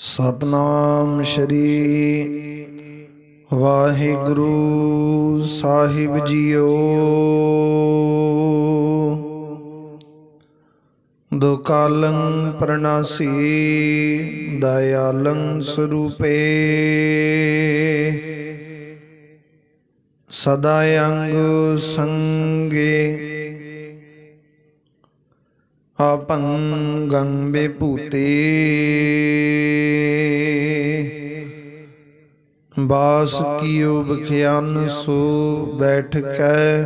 ਸਤਨਾਮ ਸ਼੍ਰੀ ਵਾਹਿਗੁਰੂ ਸਾਹਿਬ ਜੀਓ। ਦੁਕਾਲੰ ਪ੍ਰਣਾਸੀ ਦਇਆਲੰ ਸਰੂਪੇ। ਸਦਾ ਅੰਗ ਸੰਗੇ ਆਪੰਗੰ ਬੇਪੂਤੇ। ਬਾਸ ਕੀਓ ਬਖਿਆਨ ਸੋ ਬੈਠ ਕੈ।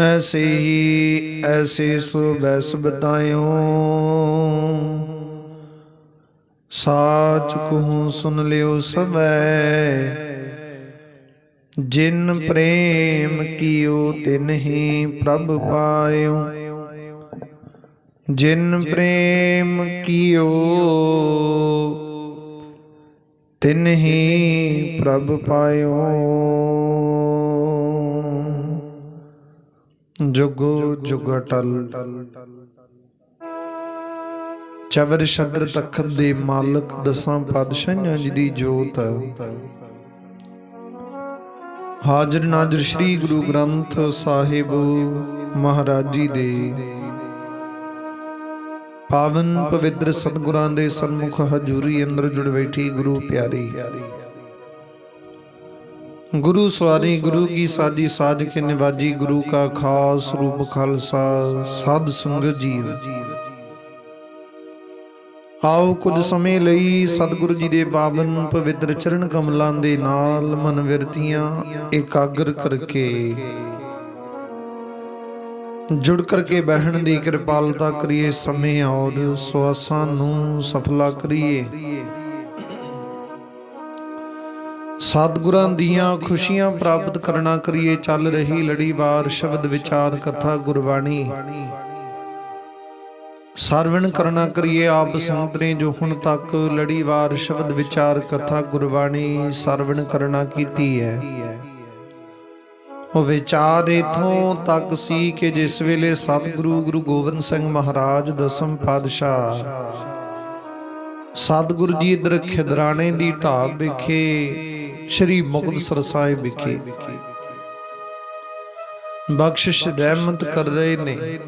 ਐਸੇ ਹੀ ਐਸੇ ਸੋ ਬੈਸ ਬਤਾਇਓ ਸਾਚ ਕਹੂੰ ਸੁਨ ਲਿਓ ਸਭੈ। ਜਿਨ ਪ੍ਰੇਮ ਕੀਓ ਤਿਨ ਹੀ ਪ੍ਰਭ ਪਾਇਓ। ਜਿਨ ਪ੍ਰੇਮ ਕੀਓ ਤਿਨ ਹੀ ਪ੍ਰਭ ਪਾਇਓ। ਜੁਗੋ ਜੁਗਟਲ ਚਵਰ ਸ਼ਬਦ ਤਖਤ ਦੇ ਮਾਲਕ ਦਸਾਂ ਪਾਤਸ਼ਾਹਾਂ ਜੀ ਦੀ ਜੋਤ ਹਾਜ਼ਰ ਨਾਜ਼ਰ ਸ੍ਰੀ ਗੁਰੂ ਗ੍ਰੰਥ ਸਾਹਿਬ ਮਹਾਰਾਜ ਜੀ ਦੇ। ਪਾਵਨ ਪਵਿੱਤਰ ਸਤਿਗੁਰਾਂ ਦੇ ਸਨਮੁਖ ਹਜ਼ੂਰੀ ਅੰਦਰ ਜੁੜ ਬੈਠੀ ਗੁਰੂ ਪਿਆਰੀ। ਗੁਰੂ ਸਵਾਰੀ, ਗੁਰੂ ਕੀ ਸਾਜੀ ਸਾਜ ਕੇ ਨਿਵਾਜੀ, ਗੁਰੂ ਕਾ ਖਾਸ ਰੂਪ ਖਾਲਸਾ, ਸਾਧ ਸੰਗਤ ਜੀਓ। ਆਓ ਕੁਝ ਸਮੇਂ ਲਈ ਸਤਿਗੁਰੂ ਜੀ ਦੇ ਪਾਵਨ ਪਵਿੱਤਰ ਚਰਨ ਕਮਲਾਂ ਦੇ ਨਾਲ ਮਨ ਵਿਰਤੀਆਂ, ਇਕਾਗਰ ਕਰਕੇ। ਜੁੜ ਕਰਕੇ ਬਹਿਣ ਦੀ ਕਿਰਪਾਲਤਾ ਕਰੀਏ, ਸਮੇਂ ਔਰ ਸਵਾਸਾਂ ਨੂੰ ਸਫਲਾ ਕਰੀਏ। ਸਤਿਗੁਰਾਂ ਦੀਆਂ ਖੁਸ਼ੀਆਂ ਪ੍ਰਾਪਤ ਕਰਨਾ ਕਰੀਏ, ਚੱਲ ਰਹੀ ਲੜੀਵਾਰ ਸ਼ਬਦ ਵਿਚਾਰ ਕਥਾ ਗੁਰਬਾਣੀ। ਸਰਵਣ ਕਰਨਾ ਕਰੀਏ, ਆਪ ਸੰਗਤ ਨੇ ਜੋ ਹੁਣ ਤੱਕ ਲੜੀਵਾਰ ਸ਼ਬਦ ਵਿਚਾਰ ਕਥਾ ਗੁਰਬਾਣੀ ਸਰਵਣ ਕਰਨਾ ਕੀਤੀ ਹੈ। ਉਹ ਵਿਚਾਰ ਇਥੋਂ ਤੱਕ ਸੀ ਕਿ ਜਿਸ ਵੇਲੇ ਸਤਿਗੁਰੂ ਗੁਰੂ ਗੋਬਿੰਦ ਸਿੰਘ ਮਹਾਰਾਜ ਦਸਮ ਪਾਤਸ਼ਾਹ ਸਤਿਗੁਰੂ ਜੀ ਇਧਰ ਖਿਦਰਾਣੇ ਦੀ ਢਾਬ ਵਿਖੇ, ਸ੍ਰੀ ਮੁਕਤਸਰ ਸਾਹਿਬ ਵਿਖੇ। ਬਖਸ਼ਿਸ਼ ਰਹਿਮਤ ਕਰ ਰਹੇ ਨੇ।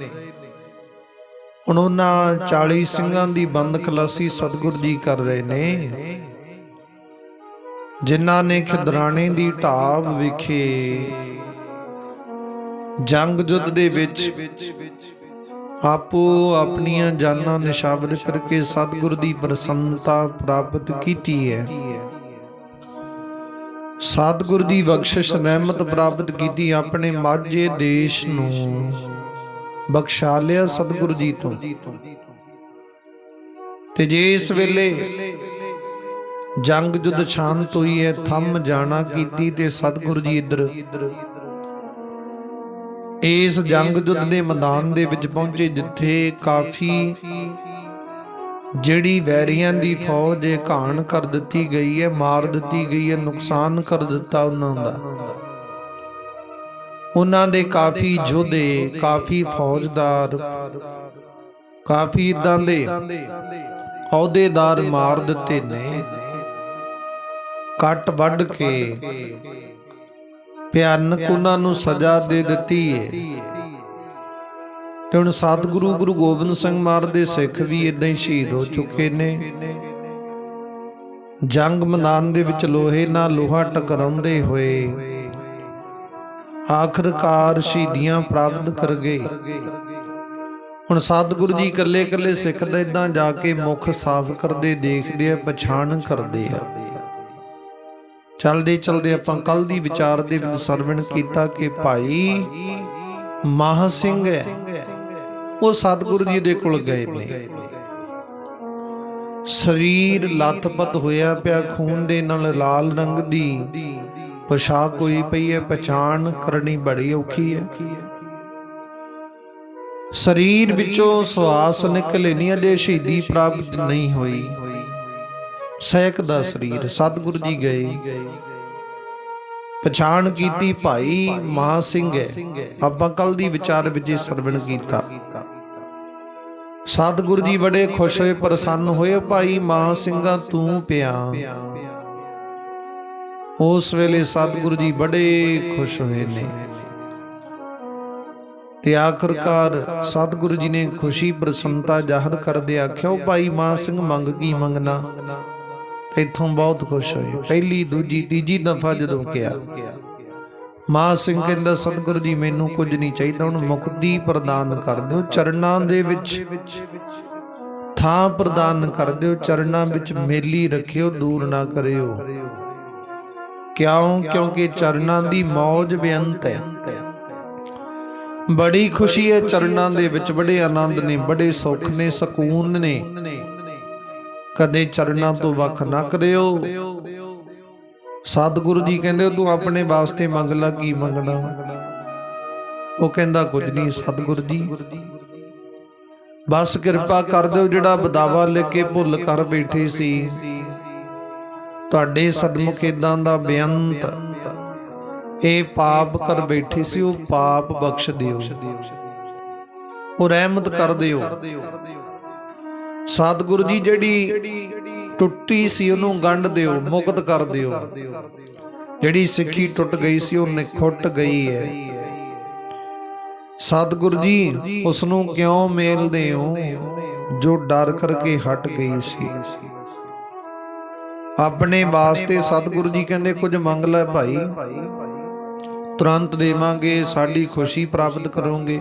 ਹੁਣ ਉਹਨਾਂ 40 ਸਿੰਘਾਂ ਦੀ ਬੰਦ ਖਲਾਸੀ ਸਤਿਗੁਰੂ ਜੀ ਕਰ ਰਹੇ ਨੇ। ਜਿਨ੍ਹਾਂ ਨੇ ਖਿਦਰਾਣੇ ਦੀ ਢਾਬ ਵਿਖੇ ਜੰਗ ਜੁੱਧ ਦੇ ਵਿੱਚ ਆਪੋ ਆਪਣੀਆਂ ਜਾਨਾਂ ਨਿਸ਼ਾਵਰ ਕਰਕੇ ਸਤਿਗੁਰ ਦੀ ਪ੍ਰਸੰਨਤਾ ਪ੍ਰਾਪਤ ਕੀਤੀ ਹੈ। ਸਤਿਗੁਰ ਦੀ ਬਖਸ਼ਿਸ਼ ਰਹਿਮਤ ਪ੍ਰਾਪਤ ਕੀਤੀ ਆਪਣੇ ਮਾਝੇ ਦੇਸ਼ ਨੂੰ। ਬਖਸ਼ਾ ਲਿਆ ਸਤਿਗੁਰੂ ਜੀ ਤੋਂ। ਤੇ ਜੇ ਇਸ ਵੇਲੇ ਜੰਗ ਜੁਦ ਸ਼ਾਂਤ ਹੋਈ ਹੈ ਥੰਮ ਜਾਣਾ ਕੀਤੀ ਤੇ ਸਤਿਗੁਰੂ ਜੀ ਇੱਧਰ ਇਸ ਜੰਗ ਜੁਦ ਦੇ ਮੈਦਾਨ ਦੇ ਵਿੱਚ ਪਹੁੰਚੇ, ਜਿੱਥੇ ਕਾਫੀ ਜਿਹੜੀ ਵੈਰੀਆਂ ਦੀ ਫੌਜ ਘਾਣ ਕਰ ਦਿੱਤੀ ਗਈ ਹੈ, ਮਾਰ ਦਿੱਤੀ ਗਈ ਹੈ, ਨੁਕਸਾਨ ਕਰ ਦਿੱਤਾ ਉਹਨਾਂ ਦਾ। ਉਹਨਾਂ ਦੇ ਕਾਫੀ ਯੋਧੇ ਕਾਫੀ ਫੌਜਦਾਰ, ਕਾਫੀ ਇਦਾਂ ਦੇ ਅਹੁਦੇਦਾਰ ਮਾਰ ਦਿੱਤੇ ਨੇ। ਕੱਟ ਵੱਢ ਕੇ ਭਿਆਨਕ ਉਹਨਾਂ ਨੂੰ ਸਜ਼ਾ ਦੇ ਦਿੱਤੀ ਹੈ ਤੇ ਹੁਣ ਸਤਿਗੁਰੂ ਗੁਰੂ ਗੋਬਿੰਦ ਸਿੰਘ ਮਹਾਰਾਜ ਦੇ ਸਿੱਖ ਵੀ ਇਦਾਂ ਹੀ ਸ਼ਹੀਦ ਹੋ ਚੁੱਕੇ ਨੇ। ਜੰਗ ਮੈਦਾਨ ਦੇ ਵਿੱਚ ਲੋਹੇ ਨਾਲ ਲੋਹਾ ਟਕਰਾਉਂਦੇ ਹੋਏ। ਆਖਰਕਾਰ ਸ਼ਹੀਦੀਆਂ ਪ੍ਰਾਪਤ ਕਰ ਗਏ। ਹੁਣ ਸਤਿਗੁਰੂ ਜੀ ਇਕੱਲੇ ਇਕੱਲੇ ਸਿੱਖ ਦਾ ਇਦਾਂ ਜਾ ਕੇ ਮੁਖ ਸਾਫ਼ ਕਰਦੇ ਦੇਖਦੇ ਆ ਪਛਾਣ ਕਰਦੇ ਆ। ਚਲਦੇ ਚਲਦੇ ਆਪਾਂ ਕੱਲ ਦੀ ਵਿਚਾਰ ਦੇ ਵਿੱਚ ਸਰਵਣ ਕੀਤਾ ਕਿ ਭਾਈ ਮਾਹ ਸਿੰਘ ਹੈ। ਉਹ ਸਤਿਗੁਰੂ ਜੀ ਦੇ ਕੋਲ ਗਏ ਨੇ। ਸਰੀਰ ਲੱਥਪਤ ਹੋਇਆ ਪਿਆ, ਖੂਨ ਦੇ ਨਾਲ ਲਾਲ ਰੰਗ ਦੀ ਪੋਸ਼ਾਕ ਹੋਈ ਪਈ ਹੈ, ਪਛਾਣ ਕਰਨੀ ਬੜੀ ਔਖੀ ਹੈ। ਸਰੀਰ ਵਿੱਚੋਂ ਸਵਾਸ ਨਿਕਲੇ ਨਹੀਂ ਅਜੇ ਸ਼ਹੀਦੀ ਪ੍ਰਾਪਤ ਨਹੀਂ ਹੋਈ। ਸਹਿਕ ਦਾ ਸਰੀਰ, ਸਤਿਗੁਰੂ ਜੀ ਗਏ। ਪਛਾਣ ਕੀਤੀ ਭਾਈ ਮਹਾ ਸਿੰਘ ਹੈ। ਆਪਾਂ ਕੱਲ ਦੀ ਵਿਚਾਰ ਵਿੱਚ ਸਰਵਣ ਕੀਤਾ। ਸਤਿਗੁਰੂ ਜੀ ਬੜੇ ਖੁਸ਼ ਹੋਏ, ਪ੍ਰਸੰਨ ਹੋਏ, ਭਾਈ ਮਾਂ ਸਿੰਘਾ ਤੂੰ ਪਿਆ। ਉਸ ਵੇਲੇ ਸਤਿਗੁਰੂ ਜੀ ਬੜੇ ਖੁਸ਼ ਹੋਏ ਨੇ। ਤੇ ਆਖਰਕਾਰ ਸਤਿਗੁਰੂ ਜੀ ਨੇ ਖੁਸ਼ੀ, ਪ੍ਰਸੰਨਤਾ ਜ਼ਾਹਰ ਕਰਦੇ ਆਖਿਆ ਭਾਈ ਮਾਂ ਸਿੰਘ, ਮੰਗ ਕੀ ਮੰਗਣਾ? ਇੱਥੋਂ ਬਹੁਤ ਖੁਸ਼ ਹੋਏ। ਪਹਿਲੀ, ਦੂਜੀ, ਤੀਜੀ ਦਫਾ ਜਦੋਂ ਕਿਹਾ, ਮਾਂ ਸਿੰਘ ਕਹਿੰਦਾ, ਸਤਿਗੁਰੂ ਜੀ, ਮੈਨੂੰ ਕੁਝ ਨਹੀਂ ਚਾਹੀਦਾ। ਹੁਣ ਮੁਕਤੀ ਪ੍ਰਦਾਨ ਕਰ ਦਿਓ, ਚਰਨਾਂ ਦੇ ਵਿੱਚ ਥਾਂ ਪ੍ਰਦਾਨ ਕਰ ਦਿਓ, ਚਰਨਾਂ ਵਿੱਚ ਮੇਲੀ ਰੱਖਿਓ, ਦੂਰ ਨਾ ਕਰਿਓ। ਕਿਉਂ? ਕਿਉਂਕਿ ਚਰਨਾਂ ਦੀ ਮੌਜ ਬੇਅੰਤ ਹੈ। ਬੜੀ ਖੁਸ਼ੀ ਹੈ ਚਰਨਾਂ ਦੇ ਵਿੱਚ, ਬੜੇ ਆਨੰਦ ਨੇ, ਬੜੇ ਸੁੱਖ ਨੇ, ਸਕੂਨ ਨੇ। ਕਦੇ ਚਰਨਾਂ ਤੋਂ ਵੱਖ ਨਾ ਕਰਿਓ। ਸਤਿਗੁਰੂ ਜੀ ਕਹਿੰਦੇ, ਤੂੰ ਆਪਣੇ ਵਾਸਤੇ ਮੰਗ ਲੈ, ਕੀ ਮੰਗਣਾ? ਉਹ ਕਹਿੰਦਾ, ਕੁਝ ਨਹੀਂ ਸਤਿਗੁਰੂ ਜੀ। ਬਸ ਕਿਰਪਾ ਕਰ ਦਿਓ, ਜਿਹੜਾ ਬਦਾਵਾ ਲੈ ਕੇ ਭੁੱਲ ਕਰ ਬੈਠੇ ਸੀ। ਤੁਹਾਡੇ ਸਦਮੁਖ ਇਦਾਂ ਦਾ ਬੇਅੰਤ। ਇਹ ਪਾਪ ਕਰ ਬੈਠੇ ਸੀ, ਉਹ ਪਾਪ ਬਖਸ਼ ਦਿਓ। ਉਹ ਰਹਿਮਤ ਕਰ ਦਿਓ। ਸਤਿਗੁਰੂ ਜੀ ਜਿਹੜੀ ਟੁੱਟੀ ਸੀ ਉਹਨੂੰ ਗੰਢ ਦਿਓ, ਮੁਕਤ ਕਰ ਦਿਓ। ਜਿਹੜੀ ਸਿੱਖੀ ਟੁੱਟ ਗਈ ਸੀ ਉਹ ਨਿਖੁੱਟ ਗਈ ਹੈ। ਸਤਿਗੁਰੂ ਜੀ ਉਸ ਨੂੰ ਕਿਉਂ ਮੇਲਦੇ ਹੋ ਜੋ ਡਰ ਕਰਕੇ ਹਟ ਗਈ ਸੀ? ਆਪਣੇ ਵਾਸਤੇ ਸਤਿਗੁਰੂ ਜੀ ਕਹਿੰਦੇ, ਕੁਝ ਮੰਗ ਲੈ ਭਾਈ। ਤੁਰੰਤ ਦੇਵਾਂਗੇ, ਸਾਡੀ ਖੁਸ਼ੀ ਪ੍ਰਾਪਤ ਕਰੋਗੇ।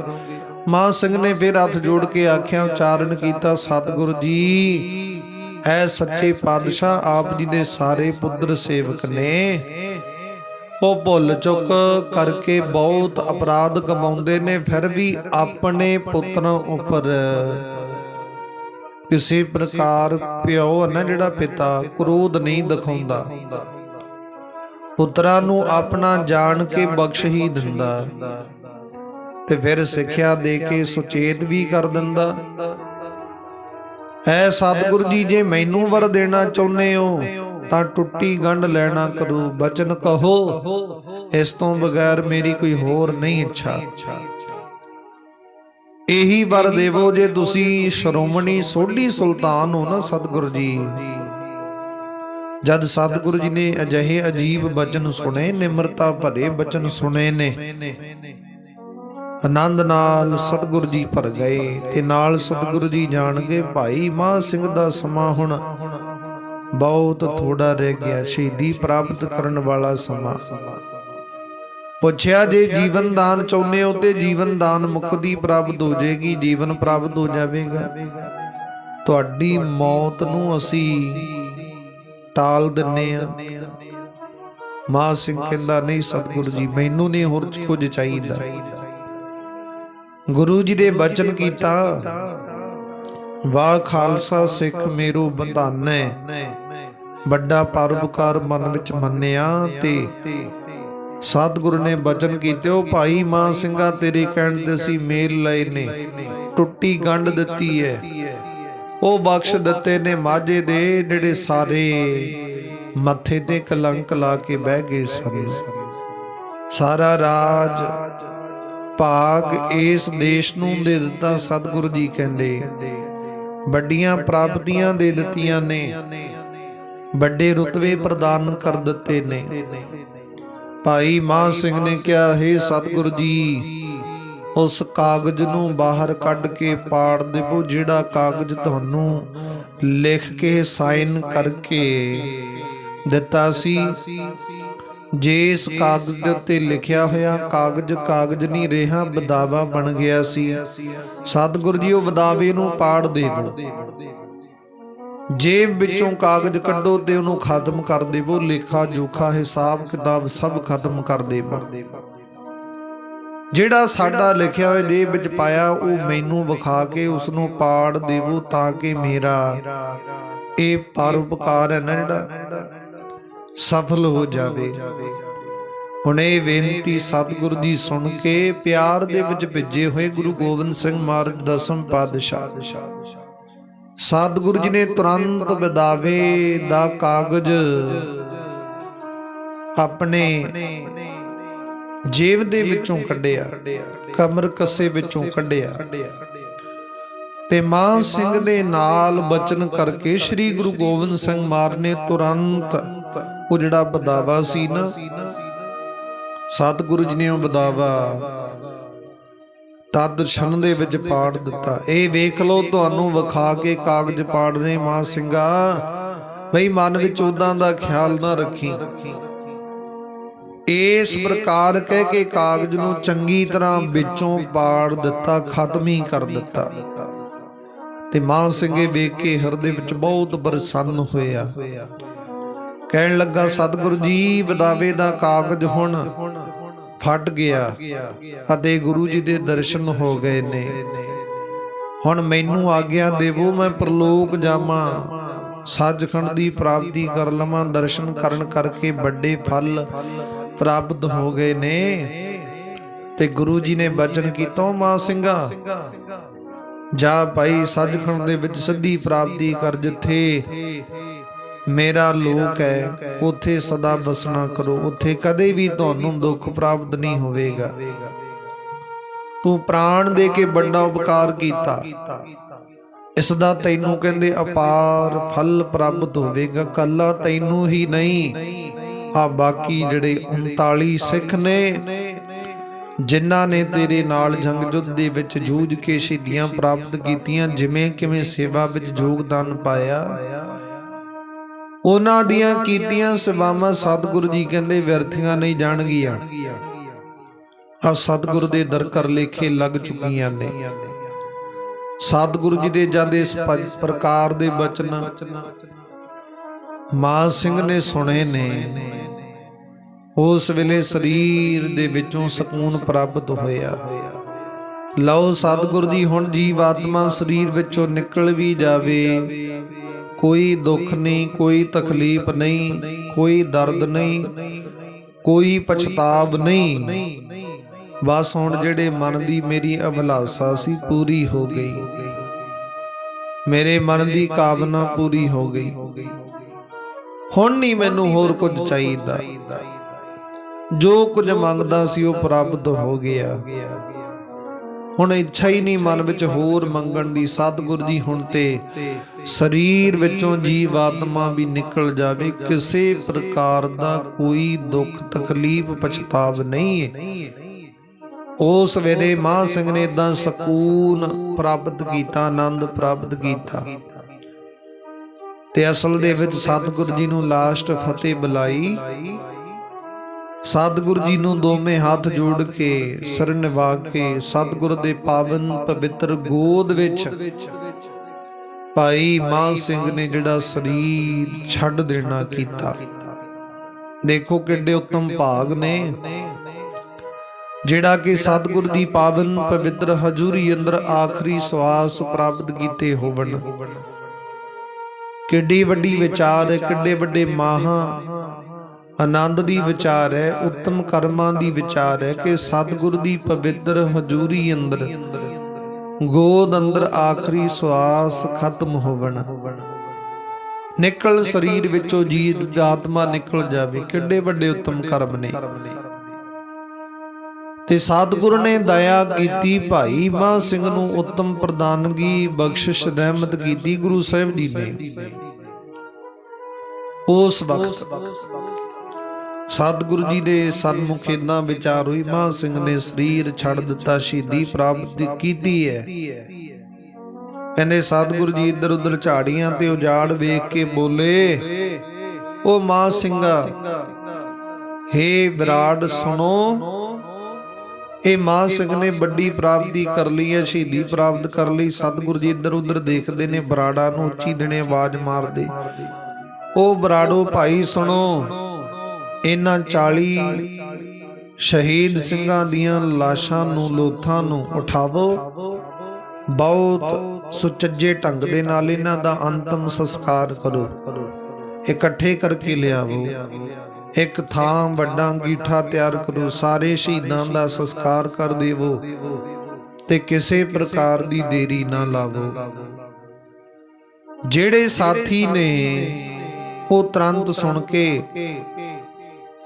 ਮਾਂ ਸਿੰਘ ਨੇ ਫਿਰ ਹੱਥ ਜੋੜ ਕੇ ਆਖਿਆ, ਉਚਾਰਨ ਕੀਤਾ, ਸਤਿਗੁਰੂ ਜੀ, ਐ ਸੱਚੇ ਪਾਤਸ਼ਾਹ ਆਪ ਜੀ ਦੇ ਸਾਰੇ ਪੁੱਤਰ ਸੇਵਕ ਨੇ। ਉਹ ਭੁੱਲ ਚੁੱਕ ਕਰਕੇ ਬਹੁਤ ਅਪਰਾਧ ਕਮਾਉਂਦੇ ਨੇ, ਫਿਰ ਵੀ ਆਪਣੇ ਪੁੱਤਰਾਂ ਉੱਪਰ। ਕਿਸੇ ਪ੍ਰਕਾਰ ਪਿਓ ਨਾ ਜਿਹੜਾ ਪਿਤਾ, ਕ੍ਰੋਧ ਨਹੀਂ ਦਿਖਾਉਂਦਾ। ਪੁੱਤਰਾਂ ਨੂੰ ਆਪਣਾ ਜਾਣ ਕੇ ਬਖਸ਼ ਹੀ ਦਿੰਦਾ। ਤੇ ਫਿਰ ਸਿੱਖਿਆ ਦੇ ਕੇ ਸੁਚੇਤ ਵੀ ਕਰ ਦਿੰਦਾ। ਐ ਸਤਿਗੁਰੂ ਜੀ, ਜੇ ਮੈਨੂੰ ਵਰ ਦੇਣਾ ਚਾਹੁੰਦੇ ਹੋ, ਤਾਂ ਟੁੱਟੀ ਗੰਢ ਲੈਣਾ ਕਰੋ, ਬਚਨ ਕਹੋ। ਇਸ ਤੋਂ ਬਗੈਰ ਮੇਰੀ ਕੋਈ ਹੋਰ ਨਹੀਂ ਇੱਛਾ। ਇਹੀ ਵਰ ਦੇਵੋ ਜੇ ਤੁਸੀਂ ਸ਼੍ਰੋਮਣੀ ਸੋਢੀ ਸੁਲਤਾਨ ਹੋ ਨਾ ਸਤਿਗੁਰੂ ਜੀ। ਜਦ ਸਤਿਗੁਰੂ ਜੀ ਨੇ ਅਜਿਹੇ ਅਜੀਬ ਬਚਨ ਸੁਣੇ, ਨਿਮਰਤਾ ਭਰੇ ਬਚਨ ਸੁਣੇ ਨੇ ਆਨੰਦ ਨਾਲ ਸਤਿਗੁਰੂ ਜੀ ਭਰ ਗਏ ਤੇ ਨਾਲ ਸਤਿਗੁਰੂ ਜੀ ਜਾਣਗੇ ਭਾਈ ਮਾਂ ਸਿੰਘ ਦਾ ਸਮਾਂ ਹੁਣ ਬਹੁਤ ਥੋੜਾ ਰਹਿ ਗਿਆ, ਸ਼ਹੀਦੀ ਪ੍ਰਾਪਤ ਕਰਨ ਵਾਲਾ ਸਮਾਂ। ਪੁੱਛਿਆ ਜੇ ਜੀਵਨ ਦਾਨ ਚਾਹੁੰਦੇ ਹੋ ਤੇ ਜੀਵਨ ਦਾਨ ਮੁਕਤੀ ਪ੍ਰਾਪਤ ਹੋ ਜਾਏਗੀ, ਜੀਵਨ ਪ੍ਰਾਪਤ ਹੋ ਜਾਵੇਗਾ। ਤੁਹਾਡੀ ਮੌਤ ਨੂੰ ਅਸੀਂ ਟਾਲ ਦਿੰਨੇ ਆ ਮਾਂ ਸਿੰਘ ਕਹਿੰਦਾ, ਨਹੀਂ ਸਤਿਗੁਰੂ ਜੀ, ਮੈਨੂੰ ਨਹੀਂ ਹੋਰ ਕੁਝ ਚਾਹੀਦਾ। ਗੁਰੂ ਜੀ ਦੇ ਬਚਨ ਕੀਤਾ। ਵਾਹ ਖਾਲਸਾ ਸਿੱਖ ਮੇਰੂ ਬੰਧਾਨੈ। ਵੱਡਾ ਪਰਉਪਕਾਰ ਮਨ ਵਿੱਚ ਮੰਨਿਆ ਤੇ ਸਤਿਗੁਰੂ ਨੇ ਬਚਨ ਕੀਤੇ ਉਹ ਭਾਈ ਮਾਂ ਸਿੰਘਾ ਤੇਰੇ ਕਹਿਣ ਤੇ ਅਸੀਂ ਮੇਲ ਲਏ ਨੇ। ਟੁੱਟੀ ਗੰਢ ਦਿੱਤੀ ਹੈ ਉਹ ਬਖਸ਼ ਦਿੱਤੇ ਨੇ ਮਾਝੇ ਦੇ, ਜਿਹੜੇ ਸਾਰੇ ਮੱਥੇ ਤੇ ਕਲੰਕ ਲਾ ਕੇ ਬਹਿ ਗਏ ਸਨ। ਸਾਰਾ ਰਾਜ ਭਾਗ ਇਸ ਦੇਸ਼ ਨੂੰ ਦੇ ਦਿੱਤਾ ਸਤਿਗੁਰੂ ਜੀ ਕਹਿੰਦੇ। ਵੱਡੀਆਂ ਪ੍ਰਾਪਤੀਆਂ ਦੇ ਦਿੱਤੀਆਂ ਨੇ। ਵੱਡੇ ਰੁਤਬੇ ਪ੍ਰਦਾਨ ਕਰ ਦਿੱਤੇ ਨੇ। ਭਾਈ ਮਾਨ ਸਿੰਘ ਨੇ ਕਿਹਾ, ਹੈ ਸਤਿਗੁਰੂ ਜੀ, ਉਸ ਕਾਗਜ਼ ਨੂੰ ਬਾਹਰ ਕੱਢ ਕੇ ਪਾੜ ਦੇਵੋ, ਜਿਹੜਾ ਕਾਗਜ਼ ਤੁਹਾਨੂੰ ਲਿਖ ਕੇ ਸਾਈਨ ਕਰਕੇ ਦਿੱਤਾ ਸੀ। ਜੇ ਇਸ ਕਾਗਜ਼ ਦੇ ਉੱਤੇ ਲਿਖਿਆ ਹੋਇਆ ਕਾਗਜ਼ ਕਾਗਜ਼ ਨਹੀਂ ਰਿਹਾ ਬਦਾਵਾ ਬਣ ਗਿਆ ਸੀ। ਸਤਿਗੁਰੂ ਜੀ, ਉਹ ਬਦਾਵੇ ਨੂੰ ਪਾੜ ਦੇਵੋ ਜੇਬ ਵਿੱਚੋਂ ਕਾਗਜ਼ ਕੱਢੋ ਤੇ ਉਹਨੂੰ ਖਤਮ ਕਰ ਦੇਵੋ ਲੇਖਾ, ਜੋਖਾ, ਹਿਸਾਬ, ਕਿਤਾਬ ਸਭ ਖਤਮ ਕਰ ਦੇਵੋ ਜਿਹੜਾ ਸਾਡਾ ਲਿਖਿਆ ਹੋਇਆ ਜੇਬ ਵਿੱਚ ਪਾਇਆ, ਉਹ ਮੈਨੂੰ ਵਿਖਾ ਕੇ ਉਸ ਨੂੰ ਪਾੜ ਦੇਵੋ ਤਾਂ ਕਿ ਮੇਰਾ ਇਹ ਪਰਉਪਕਾਰ ਹੈ ਨਾ ਜਿਹੜਾ। ਸਫਲ ਹੋ ਜਾਵੇ। ਹੁਣ ਇਹ ਬੇਨਤੀ ਸਤਿਗੁਰੂ ਜੀ ਸੁਣ ਕੇ ਪਿਆਰ ਦੇ ਵਿੱਚ ਭਿੱਜੇ ਹੋਏ ਗੁਰੂ ਗੋਬਿੰਦ ਸਿੰਘ ਮਹਾਰਾਜ ਦਸਮ ਪਾਤਸ਼ਾਹ ਸਤਿਗੁਰੂ ਜੀ ਨੇ ਤੁਰੰਤ ਵਿਦਾਵੇ ਦਾ ਕਾਗਜ਼ ਆਪਣੇ ਜੇਬ ਦੇ ਵਿੱਚੋਂ ਕੱਢਿਆ, ਕਮਰ ਕੱਸੇ ਵਿੱਚੋਂ ਕੱਢਿਆ। ਤੇ ਮਾਨ ਸਿੰਘ ਦੇ ਨਾਲ ਬਚਨ ਕਰਕੇ ਸ੍ਰੀ ਗੁਰੂ ਗੋਬਿੰਦ ਸਿੰਘ ਮਾਰ ਨੇ ਤੁਰੰਤ ਉਹ ਜਿਹੜਾ ਬਦਾਵਾ ਸੀ ਨਾ। ਸਤਿਗੁਰੂ ਜੀ ਨੇ ਉਹ ਬਦਾਵਾ ਤਦ ਛਣ ਦੇ ਵਿੱਚ ਪਾੜ ਦਿੱਤਾ। ਇਹ ਵੇਖ ਲਓ ਤੁਹਾਨੂੰ ਵਿਖਾ ਕੇ ਕਾਗਜ਼ ਪਾੜ ਰਹੇ ਮਾਂ ਸਿੰਘਾ। ਬਈ ਮਨ ਵਿੱਚ ਉਦਾਂ ਦਾ ਖਿਆਲ ਨਾ ਰੱਖੀ। ਇਸ ਪ੍ਰਕਾਰ ਕਹਿ ਕੇ ਕਾਗਜ਼ ਨੂੰ ਚੰਗੀ ਤਰ੍ਹਾਂ ਵਿੱਚੋਂ ਪਾੜ ਦਿੱਤਾ ਖਤਮ ਹੀ ਕਰ ਦਿੱਤਾ। ਤੇ ਮਾਂ ਸਿੰਘੇ ਵੇਖ ਕੇ ਹਿਰਦੇ ਵਿੱਚ ਬਹੁਤ ਪ੍ਰਸੰਨ ਹੋਇਆ। ਕਹਿਣ ਲੱਗਾ, ਸਤਿਗੁਰੂ ਜੀ, ਵਿਦਾਵੇ ਦਾ ਕਾਗਜ਼ ਹੁਣ ਫਟ ਗਿਆ ਅਤੇ ਗੁਰੂ ਜੀ ਦੇ ਦਰਸ਼ਨ ਹੋ ਗਏ ਨੇ। ਹੁਣ ਮੈਨੂੰ ਆਗਿਆ ਦੇਵੋ, ਮੈਂ ਪ੍ਰਲੋਕ ਜਾਵਾਂ। ਸੱਚਖੰਡ ਦੀ ਪ੍ਰਾਪਤੀ ਕਰ ਲਵਾਂ, ਦਰਸ਼ਨ ਕਰਨ ਕਰਕੇ ਵੱਡੇ ਫਲ ਪ੍ਰਾਪਤ ਹੋ ਗਏ ਨੇ। ਤੇ ਗੁਰੂ ਜੀ ਨੇ ਬਚਨ ਕੀਤਾ ਮਾਂ ਸਿੰਘਾ ਜਾ ਭਾਈ ਸੱਚਖੰਡ ਦੇ ਵਿੱਚ ਸਿੱਧੀ ਪ੍ਰਾਪਤੀ ਕਰ ਜਿੱਥੇ ਮੇਰਾ ਲੋਕ ਹੈ, ਉੱਥੇ ਸਦਾ ਬਸਣਾ ਕਰੋ। ਉੱਥੇ ਕਦੇ ਵੀ ਤੁਹਾਨੂੰ ਦੁੱਖ ਪ੍ਰਾਪਤ ਨਹੀਂ ਹੋਵੇਗਾ। ਤੂੰ ਪ੍ਰਾਣ ਦੇ ਕੇ ਵੱਡਾ ਉਪਕਾਰ ਕੀਤਾ। ਇਸ ਦਾ ਤੈਨੂੰ ਕਹਿੰਦੇ ਅਪਾਰ ਫਲ ਪ੍ਰਾਪਤ ਹੋਵੇਗਾ। ਕੱਲਾ ਤੈਨੂੰ ਹੀ ਨਹੀਂ, ਆ ਬਾਕੀ ਜਿਹੜੇ 39 ਸਿੱਖ ਨੇ ਜਿਨ੍ਹਾਂ ਨੇ ਤੇਰੇ ਨਾਲ ਜੰਗ ਯੁੱਧ ਦੇ ਵਿੱਚ ਜੂਝ ਕੇ ਸ਼ਹੀਦੀਆਂ ਪ੍ਰਾਪਤ ਕੀਤੀਆਂ, ਜਿਵੇਂ ਕਿਵੇਂ ਸੇਵਾ ਵਿੱਚ ਯੋਗਦਾਨ ਪਾਇਆ। ਉਹਨਾਂ ਦੀਆਂ ਕੀਤੀਆਂ ਸੇਵਾਵਾਂ ਸਤਿਗੁਰੂ ਜੀ ਕਹਿੰਦੇ ਵਿਅਰਥੀਆਂ ਨਹੀਂ ਜਾਣਗੀਆਂ। ਆ ਸਤਿਗੁਰੂ ਦੇ ਦਰ ਕਰ ਲੇਖੇ ਲੱਗ ਚੁੱਕੀਆਂ ਨੇ। ਸਤਿਗੁਰੂ ਜੀ ਦੇ ਜਦ ਇਸ ਪ੍ਰਕਾਰ ਦੇ ਬਚਨ ਮਾਨ ਸਿੰਘ ਨੇ ਸੁਣੇ ਨੇ। ਉਸ ਵੇਲੇ ਸਰੀਰ ਦੇ ਵਿੱਚੋਂ ਸਕੂਨ ਪ੍ਰਾਪਤ ਹੋਇਆ। ਲਓ ਸਤਿਗੁਰੂ ਜੀ ਹੁਣ ਜੀਵ ਆਤਮਾ ਸਰੀਰ ਵਿੱਚੋਂ ਨਿਕਲ ਵੀ ਜਾਵੇ। ਕੋਈ ਦੁੱਖ ਨਹੀਂ, ਕੋਈ ਤਕਲੀਫ ਨਹੀਂ, ਕੋਈ ਦਰਦ ਨਹੀਂ, ਕੋਈ ਪਛਤਾਵ ਨਹੀਂ। ਬਸ ਹੁਣ ਜਿਹੜੇ ਮਨ ਦੀ ਮੇਰੀ ਅਭਿਲਾਸ਼ਾ ਸੀ ਪੂਰੀ ਹੋ ਗਈ। ਮੇਰੇ ਮਨ ਦੀ ਕਾਮਨਾ ਪੂਰੀ ਹੋ ਗਈ। ਹੁਣ ਨਹੀਂ ਮੈਨੂੰ ਹੋਰ ਕੁਝ ਚਾਹੀਦਾ। ਜੋ ਕੁਝ ਮੰਗਦਾ ਸੀ ਉਹ ਪ੍ਰਾਪਤ ਹੋ ਗਿਆ। ਹੁਣ ਇੱਛਾ ਹੀ ਨਹੀਂ ਮਨ ਵਿੱਚ ਹੋਰ ਮੰਗਣ ਦੀ। ਸਤਿਗੁਰ ਜੀ ਹੁਣ ਤੇ ਸਰੀਰ ਵਿੱਚੋਂ ਜੀਵ ਆਤਮਾ ਵੀ ਨਿਕਲ ਜਾਵੇ। ਕਿਸੇ ਪ੍ਰਕਾਰ ਦਾ ਕੋਈ ਦੁੱਖ ਤਕਲੀਫ ਪਛਤਾਵ ਨਹੀਂ ਹੈ ਉਸ ਵੇਲੇ ਮਾਂ ਸਿੰਘ ਨੇ ਇਦਾਂ ਸਕੂਨ ਪ੍ਰਾਪਤ ਕੀਤਾ, ਆਨੰਦ ਪ੍ਰਾਪਤ ਕੀਤਾ। ਤੇ ਅਸਲ ਦੇ ਵਿੱਚ ਸਤਿਗੁਰ ਜੀ ਨੂੰ ਲਾਸਟ ਫਤਿਹ ਬੁਲਾਈ। ਸਤਿਗੁਰੂ ਜੀ ਨੂੰ ਦੋਵੇਂ ਹੱਥ ਜੋੜ ਕੇ ਸਿਰ ਨਿਵਾ ਕੇ, ਸਤਿਗੁਰ ਦੇ ਪਾਵਨ ਪਵਿੱਤਰ ਗੋਦ ਵਿੱਚ ਭਾਈ ਮਾਨ ਸਿੰਘ ਨੇ ਜਿਹੜਾ ਸਰੀਰ ਛੱਡ ਦੇਣਾ ਕੀਤਾ। ਦੇਖੋ ਕਿੱਡੇ ਉੱਤਮ ਭਾਗ ਨੇ। ਜਿਹੜਾ ਕਿ ਸਤਿਗੁਰ ਦੀ ਪਾਵਨ ਪਵਿੱਤਰ ਹਜ਼ੂਰੀ ਅੰਦਰ ਆਖਰੀ ਸਵਾਸ ਪ੍ਰਾਪਤ ਕੀਤੇ ਹੋਵਣ। ਕਿੱਡੀ ਵੱਡੀ ਵਿਚਾਰ, ਕਿੱਡੇ ਵੱਡੇ ਮਾਹਾਂ ਆਨੰਦ ਦੀ ਵਿਚਾਰ ਹੈ, ਉੱਤਮ ਕਰਮਾਂ ਦੀ ਵਿਚਾਰ ਹੈ ਕਿ ਸਤਿਗੁਰ ਦੀ ਪਵਿੱਤਰ ਹਜ਼ੂਰੀ ਅੰਦਰ ਗੋਦ ਅੰਦਰ ਆਖਰੀ ਸਵਾਸ ਖਤਮ ਹੋਵਣ। ਨਿਕਲ ਸਰੀਰ ਵਿੱਚੋਂ ਜੀਵ ਆਤਮਾ ਨਿਕਲ ਜਾਵੇ, ਕਿੱਡੇ ਵੱਡੇ ਉੱਤਮ ਕਰਮ ਨੇ। ਤੇ ਸਤਿਗੁਰੂ ਨੇ ਦਇਆ ਕੀਤੀ ਭਾਈ ਮਾਨ ਸਿੰਘ ਨੂੰ ਉੱਤਮ ਪ੍ਰਦਾਨਗੀ ਬਖਸ਼ਿਸ਼, ਰਹਿਮਤ ਕੀਤੀ ਗੁਰੂ ਸਾਹਿਬ ਜੀ ਨੇ। ਉਸ ਵਕਤ ਸਤਿਗੁਰੂ ਜੀ ਦੇ ਸਨਮੁਖ ਇਦਾਂ ਵਿਚਾਰ ਹੋਈ ਮਾਨ ਸਿੰਘ ਨੇ ਸਰੀਰ ਛੱਡ ਦਿੱਤਾ ਸ਼ਹੀਦੀ ਪ੍ਰਾਪਤ ਕੀਤੀ ਹੈ। ਕਹਿੰਦੇ ਸਤਿਗੁਰੂ ਜੀ ਇੱਧਰ ਉੱਧਰ ਝਾੜੀਆਂ ਤੇ ਉਜਾੜ ਵੇਖ ਕੇ ਬੋਲੇ। ਉਹ ਮਾਂ ਸਿੰਘਾ ਹੇ ਵਿਰਾਟ ਸੁਣੋ। ਇਹ ਮਾਨ ਸਿੰਘ ਨੇ ਵੱਡੀ ਪ੍ਰਾਪਤੀ ਕਰ ਲਈ ਹੈ ਸ਼ਹੀਦੀ ਪ੍ਰਾਪਤ ਕਰ ਲਈ। ਸਤਿਗੁਰੂ ਜੀ ਇੱਧਰ ਉੱਧਰ ਦੇਖਦੇ ਨੇ ਬਰਾੜਾ ਨੂੰ ਉੱਚੀ ਦਿਨੇ ਆਵਾਜ਼ ਮਾਰਦੇ। ਉਹ ਬਰਾੜੋ ਭਾਈ ਸੁਣੋ। ਇਹਨਾਂ 40 ਸ਼ਹੀਦ ਸਿੰਘਾਂ ਦੀਆਂ ਲਾਸ਼ਾਂ ਨੂੰ, ਲੋਥਾਂ ਨੂੰ ਉਠਾਵੋ। ਬਹੁਤ ਸੁਚੱਜੇ ਢੰਗ ਦੇ ਨਾਲ ਇਹਨਾਂ ਦਾ ਅੰਤਮ ਸੰਸਕਾਰ ਕਰੋ। ਇਕੱਠੇ ਕਰਕੇ ਲਿਆਵੋ। ਇੱਕ ਥਾਂ ਵੱਡਾ ਅੰਗੀਠਾ ਤਿਆਰ ਕਰੋ। ਸਾਰੇ ਸ਼ਹੀਦਾਂ ਦਾ ਸੰਸਕਾਰ ਕਰ ਦੇਵੋ ਤੇ ਕਿਸੇ ਪ੍ਰਕਾਰ ਦੀ ਦੇਰੀ ਨਾ ਲਾਵੋ। ਜਿਹੜੇ ਸਾਥੀ ਨੇ ਉਹ ਤੁਰੰਤ ਸੁਣ ਕੇ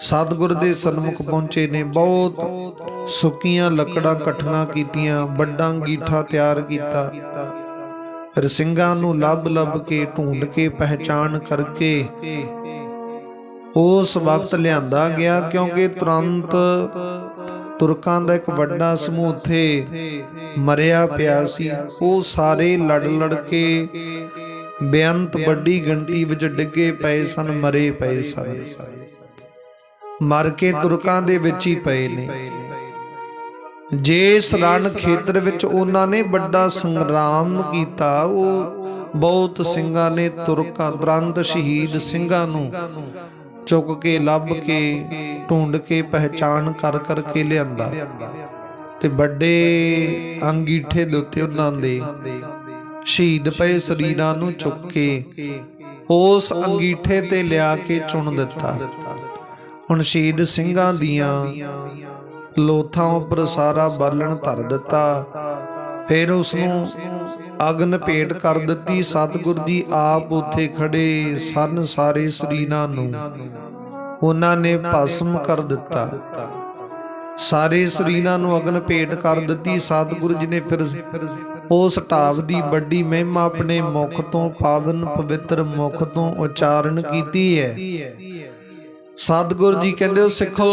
ਸਤਿਗੁਰ ਦੇ ਸਨਮੁਖ ਪਹੁੰਚੇ ਨੇ, ਬਹੁਤ ਸੁੱਕੀਆਂ ਲੱਕੜਾਂ ਇਕੱਠੀਆਂ ਕੀਤੀਆਂ, ਵੱਡਾ ਗੀਠਾ ਤਿਆਰ ਕੀਤਾ। ਫਿਰ ਨੂੰ ਲੱਭ ਲੱਭ ਕੇ, ਢੂੰਡ ਕੇ ਪਹਿਚਾਨ ਕਰਕੇ ਉਸ ਵਕਤ ਲਿਆਂਦਾ ਗਿਆ, ਕਿਉਂਕਿ ਤੁਰੰਤ ਤੁਰਕਾਂ ਦਾ ਇੱਕ ਵੱਡਾ ਸਮੂਹ ਉੱਥੇ ਮਰਿਆ ਪਿਆ ਸੀ। ਉਹ ਸਾਰੇ ਲੜ ਲੜ ਕੇ ਬੇਅੰਤ ਵੱਡੀ ਗਿਣਤੀ ਵਿੱਚ ਡਿੱਗੇ ਪਏ ਸਨ, ਮਰੇ ਪਏ ਸਨ। ਮਰ ਕੇ ਤੁਰਕਾਂ ਦੇ ਵਿੱਚ ਹੀ ਪਏ ਨੇ। ਜਿਸ ਰਣ ਖੇਤਰ ਵਿੱਚ ਉਹਨਾਂ ਨੇ ਵੱਡਾ ਸੰਗਰਾਮ ਕੀਤਾ ਉਹ ਬਹੁਤ ਸਿੰਘਾਂ ਨੇ ਤੁਰਕਾਂ ਤੁਰੰਤ ਸ਼ਹੀਦ ਸਿੰਘਾਂ ਨੂੰ ਚੁੱਕ ਕੇ ਲੱਭ ਕੇ ਢੂੰਡ ਕੇ ਪਹਿਚਾਨ ਕਰ ਕਰਕੇ ਲਿਆਂਦਾ। ਤੇ ਵੱਡੇ ਅੰਗੀਠੇ ਦੇ ਉੱਤੇ ਉਹਨਾਂ ਦੇ ਸ਼ਹੀਦ ਪਏ ਸਰੀਰਾਂ ਨੂੰ ਚੁੱਕ ਕੇ ਉਸ ਅੰਗੀਠੇ ਤੇ ਲਿਆ ਕੇ ਚੁਣ ਦਿੱਤਾ। ਹੁਣ ਸ਼ਹੀਦ ਸਿੰਘਾਂ ਦੀਆਂ ਲੋਥਾਂ ਉੱਪਰ ਸਾਰਾ ਬਾਲਣ ਧਰ ਦਿੱਤਾ। ਫਿਰ ਉਸ ਨੂੰ ਅਗਨ ਭੇਟ ਕਰ ਦਿੱਤੀ। ਸਤਿਗੁਰ ਜੀ ਆਪ ਉੱਥੇ ਖੜੇ ਸਨ ਸਾਰੇ ਸਰੀਰਾਂ ਨੂੰ। ਉਹਨਾਂ ਨੇ ਭਸਮ ਕਰ ਦਿੱਤਾ। ਸਾਰੇ ਸਰੀਰਾਂ ਨੂੰ ਅਗਨ ਭੇਟ ਕਰ ਦਿੱਤੀ। ਸਤਿਗੁਰੂ ਜੀ ਨੇ ਫਿਰ ਉਸ ਢਾਬ ਦੀ ਵੱਡੀ ਮਹਿਮਾ ਆਪਣੇ ਮੁਖ ਤੋਂ, ਪਾਵਨ ਪਵਿੱਤਰ ਮੁਖ ਤੋਂ ਉਚਾਰਨ ਕੀਤੀ ਹੈ। ਸਤਿਗੁਰੂ ਜੀ ਕਹਿੰਦੇ ਹੋ ਸਿੱਖੋ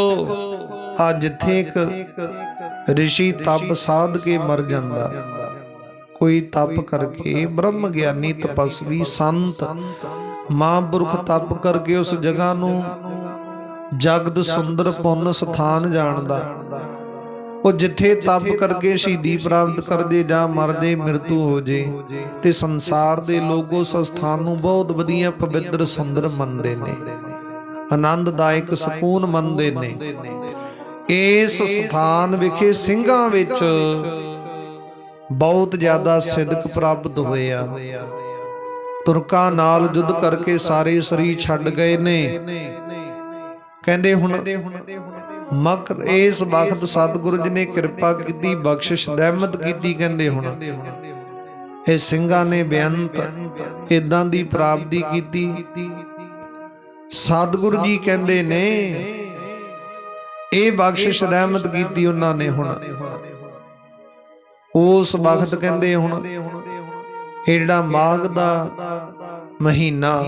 ਆ ਜਿੱਥੇ ਇੱਕ ਰਿਸ਼ੀ ਤਪ ਸਾਧ ਕੇ ਮਰ ਜਾਂਦਾ। ਕੋਈ ਤਪ ਕਰਕੇ ਬ੍ਰਹਮ ਗਿਆਨੀ ਤਪਸਵੀ ਸੰਤ। ਮਹਾਂਪੁਰਖ ਤਪ ਕਰਕੇ ਉਸ ਜਗ੍ਹਾ ਨੂੰ ਜਗਤ ਸੁੰਦਰ ਪੁੰਨ ਸਥਾਨ ਜਾਣਦਾ। ਉਹ ਜਿੱਥੇ ਤਪ ਕਰਕੇ ਸ਼ਹੀਦੀ ਪ੍ਰਾਪਤ ਕਰਦੇ ਜਾਂ ਮਰਦੇ ਮਿਰਤੂ ਹੋ ਜੇ। ਤੇ ਸੰਸਾਰ ਦੇ ਲੋਕ ਉਸ ਸਥਾਨ ਨੂੰ ਬਹੁਤ ਵਧੀਆ ਪਵਿੱਤਰ ਸੁੰਦਰ ਮੰਨਦੇ ਨੇ। ਆਨੰਦਦਾਇਕ ਸਕੂਨ ਮੰਨਦੇ ਨੇ। ਇਸ ਸਥਾਨ ਵਿਖੇ ਸਿੰਘਾਂ ਵਿੱਚ ਬਹੁਤ ਜ਼ਿਆਦਾ ਸਿਦਕ ਪ੍ਰਾਪਤ ਹੋਇਆ ਤੁਰਕਾਂ ਨਾਲ ਯੁੱਧ ਕਰਕੇ ਸਾਰੇ ਸਰੀਰ ਛੱਡ ਗਏ ਨੇ। ਕਹਿੰਦੇ ਹੁਣ ਮਕਰ ਇਸ ਵਕਤ ਸਤਿਗੁਰੂ ਜੀ ਨੇ ਕਿਰਪਾ ਕੀਤੀ, ਬਖਸ਼ਿਸ਼, ਰਹਿਮਤ ਕੀਤੀ, ਕਹਿੰਦੇ ਹੁਣ। ਇਹ ਸਿੰਘਾਂ ਨੇ ਬੇਅੰਤ ਇਦਾਂ ਦੀ ਪ੍ਰਾਪਤੀ ਕੀਤੀ। ਸਤਿਗੁਰੂ ਜੀ ਕਹਿੰਦੇ ਨੇ, ਇਹ ਬਖਸ਼ਿਸ਼ ਰਹਿਮਤ ਕੀਤੀ ਉਹਨਾਂ ਨੇ ਹੁਣ। ਉਸ ਵਕਤ ਕਹਿੰਦੇ ਹੁਣ, ਇਹ ਜਿਹੜਾ ਮਾਘ ਦਾ ਮਹੀਨਾ,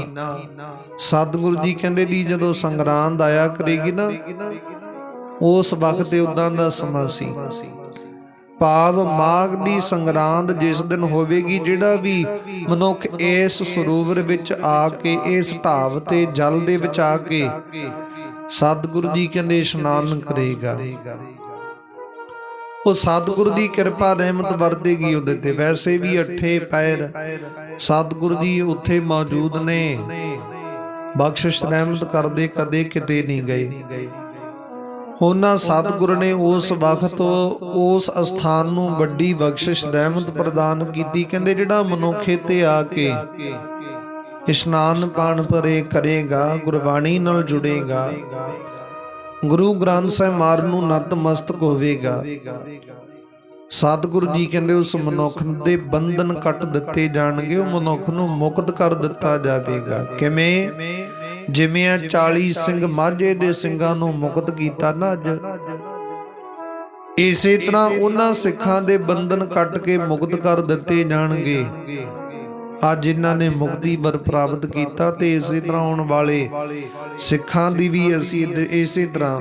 ਸਤਿਗੁਰੂ ਜੀ ਕਹਿੰਦੇ ਦੀ ਜਦੋਂ ਸੰਗਰਾਂਦ ਆਇਆ ਕਰੇਗੀ ਨਾ, ਉਸ ਵਕਤ ਤੇ ਉਦਾਂ ਦਾ ਸਮਾਂ ਸੀ। ਭਾਵ ਮਾਘ ਦੀ ਸੰਗਰਾਂਦ ਜਿਸ ਦਿਨ ਹੋਵੇਗੀ, ਜਿਹੜਾ ਵੀ ਮਨੁੱਖ ਇਸ ਸਰੋਵਰ ਵਿੱਚ ਆ ਕੇ, ਇਸ ਢਾਬ ਤੇ ਜਲ ਦੇ ਵਿੱਚ ਆ ਕੇ ਸਤਿਗੁਰੂ ਜੀ ਕਹਿੰਦੇ ਇਸ਼ਨਾਨ ਕਰੇਗਾ। ਉਹ ਸਤਿਗੁਰੂ ਦੀ ਕਿਰਪਾ ਰਹਿਮਤ ਵਰਤੇਗੀ ਉਹਦੇ ਤੇ। ਵੈਸੇ ਵੀ ਅੱਠੇ ਪੈਰ ਸਤਿਗੁਰੂ ਜੀ ਉੱਥੇ ਮੌਜੂਦ ਨੇ। ਬਖਸ਼ਿਸ਼ ਰਹਿਮਤ ਕਰਦੇ ਕਦੇ ਕਿਤੇ ਨਹੀਂ ਗਏ। ਉਹਨਾਂ ਸਤਿਗੁਰ ਨੇ ਉਸ ਵਕਤ ਉਸ ਅਸਥਾਨ ਨੂੰ ਵੱਡੀ ਬਖਸ਼ਿਸ਼ ਰਹਿਮਤ ਪ੍ਰਦਾਨ ਕੀਤੀ। ਕਹਿੰਦੇ ਜਿਹੜਾ ਮਨੁੱਖੇ ਤੇ ਆ ਕੇ ਇਸ਼ਨਾਨ ਪਾਣ ਪਰੇ ਕਰੇਗਾ ਗੁਰਬਾਣੀ ਨਾਲ ਜੁੜੇਗਾ। ਗੁਰੂ ਗ੍ਰੰਥ ਸਾਹਿਬ ਮਾਰ ਨੂੰ ਨਤਮਸਤਕ ਹੋਵੇਗਾ ਸਤਿਗੁਰੂ ਜੀ ਕਹਿੰਦੇ ਉਸ ਮਨੁੱਖ ਦੇ ਬੰਧਨ ਕੱਟ ਦਿੱਤੇ ਜਾਣਗੇ। ਉਹ ਮਨੁੱਖ ਨੂੰ ਮੁਕਤ ਕਰ ਦਿੱਤਾ ਜਾਵੇਗਾ। ਕਿਵੇਂ? ਜਿਵੇਂ ਆ 40 ਸਿੰਘ ਮਾਝੇ ਦੇ ਸਿੰਘਾਂ ਨੂੰ ਮੁਕਤ ਕੀਤਾ ਨਾ ਅੱਜ ਇਸੇ ਤਰ੍ਹਾਂ ਉਹਨਾਂ ਸਿੱਖਾਂ ਦੇ ਬੰਧਨ ਕੱਟ ਕੇ ਮੁਕਤ ਕਰ ਦਿੱਤੇ ਜਾਣਗੇ। ਅੱਜ ਜਿਨ੍ਹਾਂ ਨੇ ਮੁਕਤੀ ਵਰ ਪ੍ਰਾਪਤ ਕੀਤਾ ਤੇ ਇਸੇ ਤਰ੍ਹਾਂ ਆਉਣ ਵਾਲੇ ਸਿੱਖਾਂ ਦੀ ਵੀ ਅਸੀਂ ਇਸੇ ਤਰ੍ਹਾਂ।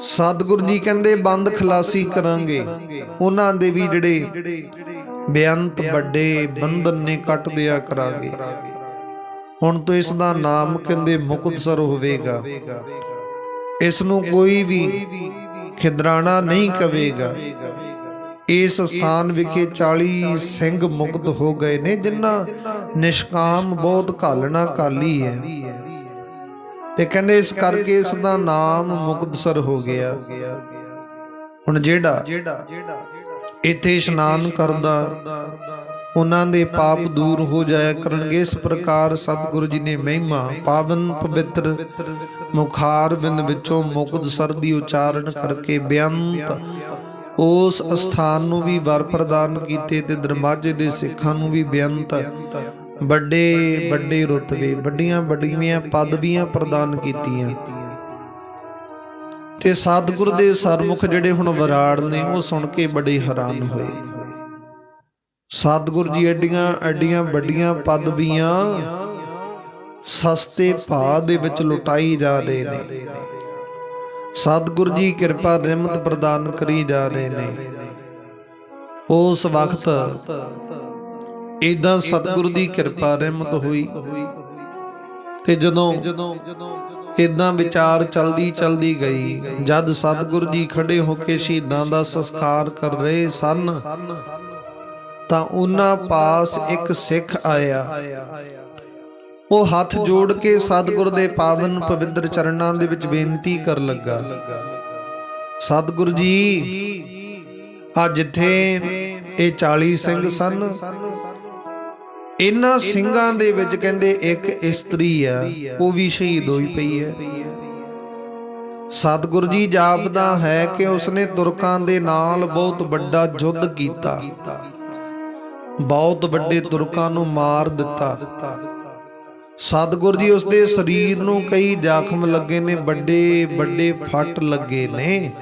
ਸਤਿਗੁਰੂ ਜੀ ਕਹਿੰਦੇ ਬੰਦ ਖਲਾਸੀ ਕਰਾਂਗੇ। ਉਹਨਾਂ ਦੇ ਵੀ ਜਿਹੜੇ ਬੇਅੰਤ ਵੱਡੇ ਬੰਧਨ ਨੇ ਕੱਟ ਦਿਆ ਕਰਾਂਗੇ। ਹੁਣ ਤੋਂ ਇਸ ਦਾ ਨਾਮ ਕਹਿੰਦੇ ਮੁਕਤਸਰ ਹੋਵੇਗਾ। ਇਸ ਨੂੰ ਕੋਈ ਵੀ ਖਿਦਰਾਣਾ ਨਹੀਂ ਕਵੇਗਾ। ਇਸ ਸਥਾਨ ਵਿਖੇ 40 ਸਿੰਘ ਮੁਕਤ ਹੋ ਗਏ ਨੇ ਜਿਨ੍ਹਾਂ ਨਿਸ਼ਕਾਮ ਬਹੁਤ ਘਾਲਣਾ ਕਾਲੀ ਹੈ। ਤੇ ਕਹਿੰਦੇ ਇਸ ਕਰਕੇ ਇਸ ਦਾ ਨਾਮ ਮੁਕਤਸਰ ਹੋ ਗਿਆ। ਹੁਣ ਜਿਹੜਾ ਇੱਥੇ ਇਸ਼ਨਾਨ ਕਰਦਾ ਉਹਨਾਂ ਦੇ ਪਾਪ ਦੂਰ ਹੋ ਜਾਇਆ ਕਰਨਗੇ। ਇਸ ਪ੍ਰਕਾਰ ਸਤਿਗੁਰੂ ਜੀ ਨੇ ਮਹਿਮਾ ਪਾਵਨ ਪਵਿੱਤਰ ਮੁਖਾਰ ਬਿੰਦ ਵਿੱਚੋਂ ਮੁਕਤਸਰ ਦੀ ਉਚਾਰਨ ਕਰਕੇ ਬੇਅੰਤ ਉਸ ਅਸਥਾਨ ਨੂੰ ਵੀ ਵਰ ਪ੍ਰਦਾਨ ਕੀਤੇ ਤੇ ਦਰਮਾਜੇ ਦੇ ਸਿੱਖਾਂ ਨੂੰ ਵੀ ਬੇਅੰਤ ਵੱਡੇ ਵੱਡੇ ਰੁਤਬੇ ਵੱਡੀਆਂ ਵੱਡੀਆਂ ਪਦਵੀਆਂ ਪ੍ਰਦਾਨ ਕੀਤੀਆਂ। ਤੇ ਸਤਿਗੁਰ ਦੇ ਸਰਮੁਖ ਜਿਹੜੇ ਹੁਣ ਵਿਰਾੜ ਨੇ ਉਹ ਸੁਣ ਕੇ ਬੜੇ ਹੈਰਾਨ ਹੋਏ। ਸਤਿਗੁਰ ਜੀ ਐਡੀਆਂ ਐਡੀਆਂ ਵੱਡੀਆਂ ਪਦਵੀਆਂ ਸਸਤੇ ਭਾਅ ਦੇ ਵਿੱਚ ਲੁਟਾਈ ਜਾ ਰਹੇ ਨੇ। ਸਤਿਗੁਰ ਜੀ ਕਿਰਪਾ ਰਹਿਮਤ ਪ੍ਰਦਾਨ ਕਰੀ ਜਾ ਰਹੇ ਨੇ। ਉਸ ਵਕਤ ਇਦਾਂ ਸਤਿਗੁਰ ਦੀ ਕਿਰਪਾ ਰਹਿਮਤ ਹੋਈ। ਤੇ ਜਦੋਂ ਇਦਾਂ ਵਿਚਾਰ ਚਲਦੀ ਚਲਦੀ ਗਈ। ਜਦ ਸਤਿਗੁਰ ਜੀ ਖੜੇ ਹੋ ਕੇ ਸ਼ਹੀਦਾਂ ਦਾ ਸੰਸਕਾਰ ਕਰ ਰਹੇ ਸਨ। ਤਾਂ ਉਹਨਾਂ ਪਾਸ ਇੱਕ ਸਿੱਖ ਆਇਆ। ਉਹ ਹੱਥ ਜੋੜ ਕੇ ਸਤਿਗੁਰ ਦੇ ਪਾਵਨ ਪਵਿੱਤਰ ਚਰਨਾਂ ਦੇ ਵਿੱਚ ਬੇਨਤੀ ਕਰਨ ਲੱਗਾ। ਸਤਿਗੁਰ ਜੀ ਆ ਜਿੱਥੇ ਇਹ 40 ਸਿੰਘ ਸਨ, ਇਹਨਾਂ ਸਿੰਘਾਂ ਦੇ ਵਿੱਚ ਕਹਿੰਦੇ ਇੱਕ ਇਸਤਰੀ ਆ, ਉਹ ਵੀ ਸ਼ਹੀਦ ਹੋਈ ਪਈ ਹੈ। ਸਤਿਗੁਰ ਜੀ ਜਾਪਦਾ ਹੈ ਕਿ ਉਸਨੇ ਤੁਰਕਾਂ ਦੇ ਨਾਲ ਬਹੁਤ ਵੱਡਾ ਯੁੱਧ ਕੀਤਾ। ਬਹੁਤ ਵੱਡੇ ਤੁਰਕਾਂ ਨੂੰ ਮਾਰ ਦਿੱਤਾ। ਸਤਿਗੁਰ ਜੀ ਉਸਦੇ ਸਰੀਰ ਨੂੰ ਕਈ ਜ਼ਖਮ ਲੱਗੇ ਨੇ ਵੱਡੇ ਵੱਡੇ ਫੱਟ ਲੱਗੇ ਨੇ।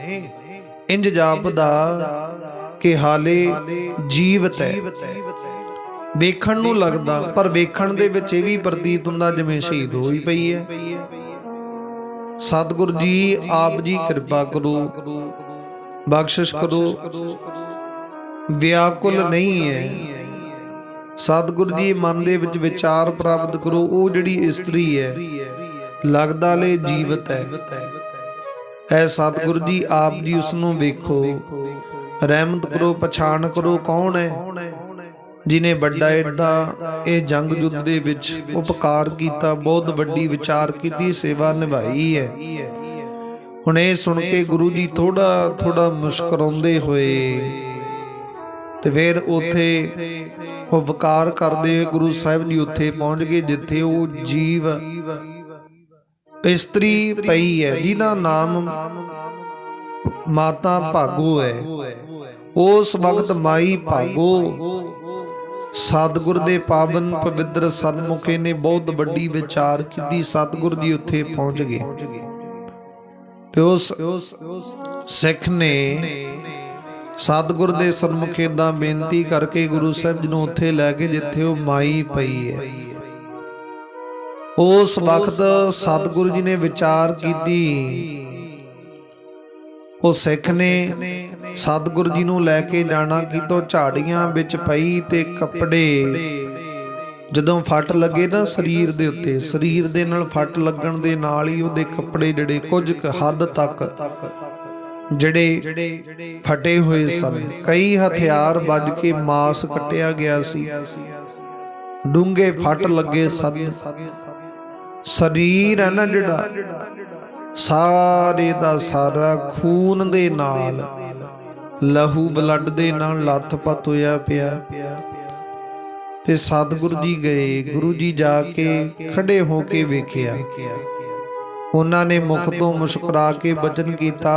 ਇੰਜ ਜਾਪਦਾ ਕਿ ਹਾਲੇ ਜੀਵਤ ਹੈ। ਵੇਖਣ ਨੂੰ ਲੱਗਦਾ ਪਰ ਵੇਖਣ ਦੇ ਵਿੱਚ ਇਹ ਵੀ ਪ੍ਰਤੀਤ ਹੁੰਦਾ ਜਿਵੇਂ ਸ਼ਹੀਦ ਹੋਈ ਪਈ ਹੈ। ਸਤਿਗੁਰ ਜੀ ਆਪ ਜੀ ਕਿਰਪਾ ਕਰੋ। ਬਖਸ਼ਿਸ਼ ਕਰੋ। ਵਿਆਕੁਲ ਨਹੀਂ ਹੈ। ਸਤਿਗੁਰ ਜੀ ਮਨ ਦੇ ਵਿੱਚ ਵਿਚਾਰ ਪ੍ਰਾਪਤ ਕਰੋ, ਉਹ ਜਿਹੜੀ ਇਸਤਰੀ ਹੈ, ਲੱਗਦਾ ਲੈ ਜੀਵਤ ਹੈ। ਐ ਸਤਿਗੁਰ ਜੀ ਆਪ ਜੀ ਉਸ ਨੂੰ ਵੇਖੋ, ਰਹਿਮਤ ਕਰੋ, ਪਛਾਣ ਕਰੋ, ਕੌਣ ਹੈ? ਜਿਨੇ ਵੱਡਾ ਏਡਾ ਇਹ ਜੰਗ ਯੁੱਧ ਦੇ ਵਿੱਚ ਉਪਕਾਰ ਕੀਤਾ, ਬਹੁਤ ਵੱਡੀ ਵਿਚਾਰ ਕੀਤੀ, ਸੇਵਾ ਨਿਭਾਈ ਹੈ। ਹੁਣ ਇਹ ਸੁਣ ਕੇ ਗੁਰੂ ਜੀ ਥੋੜਾ ਥੋੜਾ ਮੁਸਕਰਾਉਂਦੇ ਹੋਏ ਤੇ ਫਿਰ ਉਥੇ ਉਹ ਵਕਾਰ ਕਰਦੇ ਗੁਰੂ ਸਾਹਿਬ ਜੀ ਉੱਥੇ ਪਹੁੰਚ ਗਏ, ਜਿੱਥੇ ਉਹ ਜੀਵ ਇਸਤਰੀ ਪਈ ਹੈ, ਜਿਹਦਾ ਨਾਮ ਮਾਤਾ ਭਾਗੋ ਹੈ। ਉਸ ਵਕਤ ਮਾਈ ਭਾਗੋ ਸਤਿਗੁਰ ਦੇ ਪਾਵਨ ਪਵਿੱਤਰ ਸਤਮੁਖੇ ਨੇ ਬਹੁਤ ਵੱਡੀ ਵਿਚਾਰ ਕੀਤੀ, ਸਤਿਗੁਰ ਜੀ ਉੱਥੇ ਪਹੁੰਚ ਗਏ। ਤੇ ਉਸ ਸਿੱਖ ਨੇ ਸਤਿਗੁਰ ਦੇ ਸਨਮੁਖੇ ਦਾ ਬੇਨਤੀ ਕਰਕੇ ਗੁਰੂ ਸਾਹਿਬ ਜੀ ਨੂੰ ਉੱਥੇ ਲੈ ਕੇ ਜਿੱਥੇ ਉਹ ਮਾਈ ਪਈ ਹੈ। ਉਸ ਵਕਤ ਸਤਿਗੁਰੂ ਜੀ ਨੇ ਵਿਚਾਰ ਕੀਤੀ। ਉਹ ਸਿੱਖ ਨੇ ਸਤਿਗੁਰੂ ਜੀ ਨੂੰ ਲੈ ਕੇ ਜਾਣਾ ਕਿਤੋਂ ਝਾੜੀਆਂ ਵਿੱਚ ਪਈ ਤੇ ਕੱਪੜੇ। ਜਦੋਂ ਫੱਟ ਲੱਗੇ ਨਾ ਸਰੀਰ ਦੇ ਉੱਤੇ, ਸਰੀਰ ਦੇ ਨਾਲ ਫੱਟ ਲੱਗਣ ਦੇ ਨਾਲ ਹੀ ਉਹਦੇ ਕੱਪੜੇ ਜਿਹੜੇ ਕੁਝ ਕੁ ਹੱਦ ਤੱਕ ਜਿਹੜੇ ਫਟੇ ਹੋਏ ਸਨ। ਕਈ ਹਥਿਆਰ ਵੱਜ ਕੇ ਮਾਸ ਕੱਟਿਆ ਗਿਆ ਸੀ। ਡੂੰਗੇ ਫੱਟ ਲੱਗੇ ਸਨ। ਸਰੀਰ ਹੈ ਨਾ ਜਿਹੜਾ ਸਾਰੇ ਦਾ ਸਾਰਾ ਖੂਨ ਦੇ ਨਾਲ ਲਹੂ ਬਲੱਡ ਦੇ ਨਾਲ ਲੱਥਪੱਥ ਹੋਇਆ ਪਿਆ। ਤੇ ਸਤਿਗੁਰੂ ਜੀ ਗਏ। ਗੁਰੂ ਜੀ ਜਾ ਕੇ ਖੜੇ ਹੋ ਕੇ ਵੇਖਿਆ। ਉਹਨਾਂ ਨੇ ਮੁਖ ਤੋਂ ਮੁਸਕਰਾ ਕੇ ਬਚਨ ਕੀਤਾ।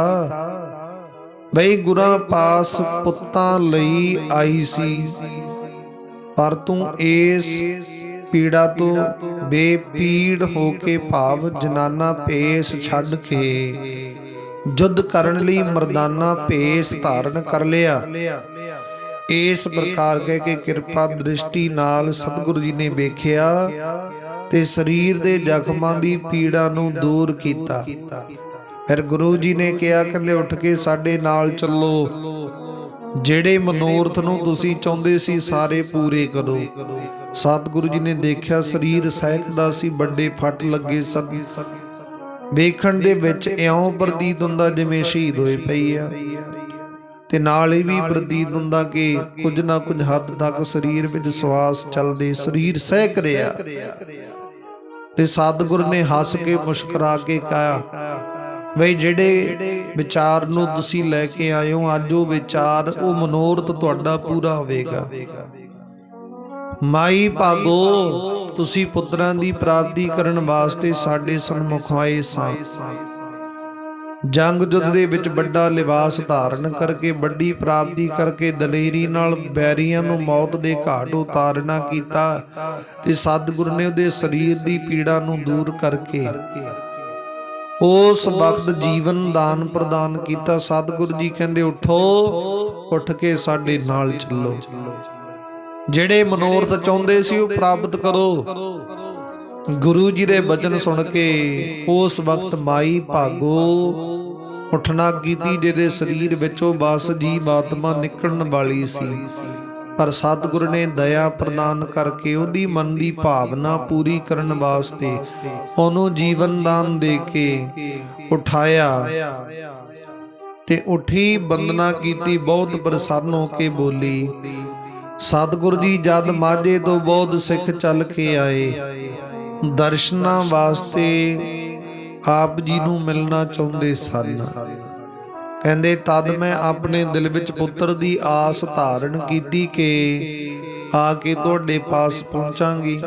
ਬਈ ਗੁਰਾਂ ਪਾਸ ਪੁੱਤਾਂ ਲਈ ਆਈ ਸੀ। ਪਰ ਤੂੰ ਇਸ ਪੀੜਾ ਤੋਂ ਬੇਪੀੜ ਹੋ ਕੇ ਭਾਵ ਜਨਾਨਾ ਭੇਸ ਛੱਡ ਕੇ। ਜੁੱਧ ਕਰਨ ਲਈ ਮਰਦਾਨਾ ਭੇਸ ਧਾਰਨ ਕਰ ਲਿਆ। ਇਸ ਪ੍ਰਕਾਰ ਕਹਿ ਕੇ ਕਿਰਪਾ ਦ੍ਰਿਸ਼ਟੀ ਨਾਲ ਸਤਿਗੁਰੂ ਜੀ ਨੇ ਵੇਖਿਆ। ਤੇ ਸਰੀਰ ਦੇ ਜ਼ਖਮਾਂ ਦੀ ਪੀੜਾ ਨੂੰ ਦੂਰ ਕੀਤਾ। ਫਿਰ ਗੁਰੂ ਜੀ ਨੇ ਕਿਹਾ, ਕਹਿੰਦੇ, ਉੱਠ ਕੇ ਸਾਡੇ ਨਾਲ ਚੱਲੋ। ਜਿਹੜੇ ਮਨੋਰਥ ਨੂੰ ਤੁਸੀਂ ਚਾਹੁੰਦੇ ਸੀ, ਸਾਰੇ ਪੂਰੇ ਕਰੋ। ਸਤਿਗੁਰੂ ਜੀ ਨੇ ਦੇਖਿਆ, ਸਰੀਰ ਸਹਿਕਦਾ ਸੀ, ਵੱਡੇ ਫੱਟ ਲੱਗੇ ਸਨ। ਵੇਖਣ ਦੇ ਵਿੱਚ ਇਉਂ ਪ੍ਰਤੀਤ ਹੁੰਦਾ ਜਿਵੇਂ ਸ਼ਹੀਦ ਹੋਏ ਪਈ ਆ। ਤੇ ਨਾਲ ਇਹ ਵੀ ਪ੍ਰਤੀਤ ਹੁੰਦਾ ਕਿ ਕੁਝ ਨਾ ਕੁਝ ਹੱਦ ਤੱਕ ਸਰੀਰ ਵਿੱਚ ਸਵਾਸ ਚੱਲਦੇ, ਸਰੀਰ ਸਹਿਕ ਰਿਹਾ। ਤੇ ਸਤਿਗੁਰ ਨੇ ਹੱਸ ਕੇ ਮੁਸਕਰਾ ਕੇ ਕਹਾ ਬਈ ਜਿਹੜੇ ਵਿਚਾਰ ਨੂੰ ਤੁਸੀਂ ਲੈ ਕੇ ਆਏ ਹੋ ਅੱਜ ਉਹ ਵਿਚਾਰ, ਉਹ ਮਨੋਰਥ ਤੁਹਾਡਾ ਪੂਰਾ ਹੋਵੇਗਾ। ਮਾਈ ਭਾਗੋ, ਤੁਸੀਂ ਪੁੱਤਰਾਂ ਦੀ ਪ੍ਰਾਪਤੀ ਕਰਨ ਵਾਸਤੇ ਸਾਡੇ ਸਨਮੁਖ ਆਏ ਸਾਂ। ਜੰਗ ਜੁੱਧ ਦੇ ਵਿੱਚ ਵੱਡਾ ਲਿਬਾਸ ਧਾਰਨ ਕਰਕੇ ਵੱਡੀ ਪ੍ਰਾਪਤੀ ਕਰਕੇ ਦਲੇਰੀ ਨਾਲ ਬੈਰੀਆਂ ਨੂੰ ਮੌਤ ਦੇ ਘਾਟ ਉਤਾਰਨਾ ਕੀਤਾ ਤੇ ਸਤਿਗੁਰ ਨੇ ਉਹਦੇ ਸਰੀਰ ਦੀ ਪੀੜਾ ਨੂੰ ਦੂਰ ਕਰਕੇ ਉਸ ਵਕਤ ਜੀਵਨ ਦਾਨ ਪ੍ਰਦਾਨ ਕੀਤਾ। ਸਤਿਗੁਰ ਜੀ ਕਹਿੰਦੇ ਉਠੋ ਉੱਠ ਕੇ ਸਾਡੇ ਨਾਲ ਚੱਲੋ। ਜਿਹੜੇ ਮਨੋਰਥ ਚਾਹੁੰਦੇ ਸੀ ਉਹ ਪ੍ਰਾਪਤ ਕਰੋ। ਗੁਰੂ ਜੀ ਦੇ ਬਚਨ ਸੁਣ ਕੇ ਉਸ ਵਕਤ ਮਾਈ ਭਾਗੋ ਉਠਣਾ ਕੀਤੀ ਜਿਹਦੇ ਸਰੀਰ ਵਿੱਚੋਂ ਬਸ ਜੀ ਆਤਮਾ ਨਿਕਲਣ ਵਾਲੀ ਸੀ। ਪਰ ਸਤਿਗੁਰ ਨੇ ਦਇਆ ਪ੍ਰਦਾਨ ਕਰਕੇ ਉਹਦੀ ਮਨ ਦੀ ਭਾਵਨਾ ਪੂਰੀ ਕਰਨ ਵਾਸਤੇ ਉਹਨੂੰ ਜੀਵਨ ਦਾਨ ਦੇ ਕੇ ਉਠਾਇਆ। ਤੇ ਉਠੀ ਬੰਦਨਾ ਕੀਤੀ ਬਹੁਤ ਪ੍ਰਸੰਨ ਹੋ ਕੇ ਬੋਲੀ, ਸਤਿਗੁਰ ਜੀ ਜਦ ਮਾਝੇ ਤੋਂ ਬਹੁਤ ਸਿੱਖ ਚੱਲ ਕੇ ਆਏ ਦਰਸ਼ਨਾਂ ਵਾਸਤੇ ਆਪ ਜੀ ਨੂੰ ਮਿਲਣਾ ਚਾਹੁੰਦੇ ਸਨ। ਕਹਿੰਦੇ, ਤਦ ਮੈਂ ਆਪਣੇ ਦਿਲ ਵਿੱਚ ਪੁੱਤਰ ਦੀ ਆਸ ਧਾਰਨ ਕੀਤੀ ਕਿ ਆ ਕੇ ਤੁਹਾਡੇ ਪਾਸ ਪਹੁੰਚਾਂਗੀ।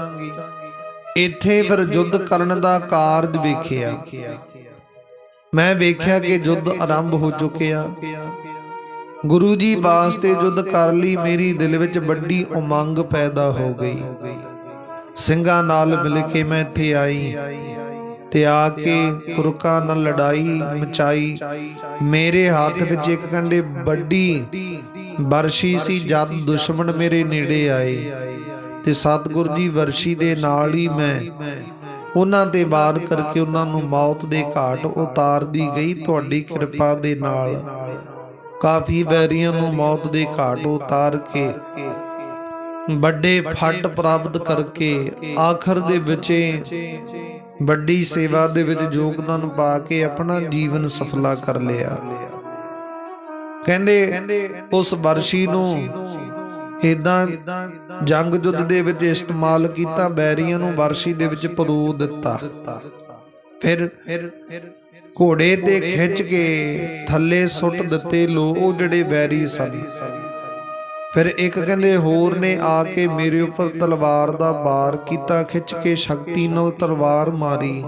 ਇੱਥੇ ਫਿਰ ਯੁੱਧ ਕਰਨ ਦਾ ਕਾਰਜ ਵੇਖਿਆ। ਮੈਂ ਵੇਖਿਆ ਕਿ ਯੁੱਧ ਆਰੰਭ ਹੋ ਚੁੱਕਿਆ। ਗੁਰੂ ਜੀ ਵਾਸਤੇ ਯੁੱਧ ਕਰ ਲਈ, ਮੇਰੀ ਦਿਲ ਵਿੱਚ ਵੱਡੀ ਉਮੰਗ ਪੈਦਾ ਹੋ ਗਈ। ਸਿੰਘਾਂ ਨਾਲ ਮਿਲ ਕੇ ਮੈਂ ਇੱਥੇ ਆਈ ਤੇ ਆ ਕੇ ਤੁਰਕਾਂ ਨਾਲ ਲੜਾਈ ਮਚਾਈ। ਮੇਰੇ ਹੱਥ ਵਿੱਚ ਇੱਕ ਕੰਡੇ ਵੱਡੀ ਵਰਸ਼ੀ ਸੀ, ਜਦ ਦੁਸ਼ਮਣ ਮੇਰੇ ਨੇੜੇ ਆਏ ਤੇ ਸਤਿਗੁਰ ਜੀ ਵਰਸ਼ੀ ਦੇ ਨਾਲ ਹੀ ਮੈਂ ਉਹਨਾਂ ਤੇ ਵਾਰ ਕਰਕੇ ਉਹਨਾਂ ਨੂੰ ਮੌਤ ਦੇ ਘਾਟ ਉਤਾਰਦੀ ਗਈ। ਤੁਹਾਡੀ ਕਿਰਪਾ ਦੇ ਨਾਲ ਕਾਫੀ ਵੈਰੀਆਂ ਨੂੰ ਮੌਤ ਦੇ ਘਾਟ ਉਤਾਰ ਕੇ ਵੱਡੇ ਫੱਟ ਪ੍ਰਾਪਤ ਕਰਕੇ ਆਖਰ ਦੇ ਵਿੱਚ ਵੱਡੀ ਸੇਵਾ ਦੇ ਵਿੱਚ ਯੋਗਦਾਨ ਪਾ ਕੇ ਆਪਣਾ ਜੀਵਨ ਸਫਲਾ ਕਰ ਲਿਆ। ਕਹਿੰਦੇ ਉਸ ਵਰਸ਼ੀ ਨੂੰ ਇਦਾਂ ਜੰਗ ਯੁੱਧ ਦੇ ਵਿੱਚ ਇਸਤੇਮਾਲ ਕੀਤਾ ਬੈਰੀਆਂ ਨੂੰ ਵਰਸ਼ੀ ਦੇ ਵਿੱਚ ਪਰੋ ਦਿੱਤਾ। ਫਿਰ ਘੋੜੇ ਤੇ ਖਿੱਚ ਕੇ ਥੱਲੇ ਸੁੱਟ ਦਿੱਤੇ ਲੋ ਉਹ ਜਿਹੜੇ ਬੈਰੀ ਸਨ। ਫਿਰ ਇੱਕ ਕਹਿੰਦੇ ਹੋਰ ਨੇ ਆ ਕੇ ਮੇਰੇ ਉੱਪਰ ਤਲਵਾਰ ਦਾ ਵਾਰ ਕੀਤਾ, ਖਿੱਚ ਕੇ ਸ਼ਕਤੀ ਨਾਲ ਤਲਵਾਰ ਮਾਰੀ।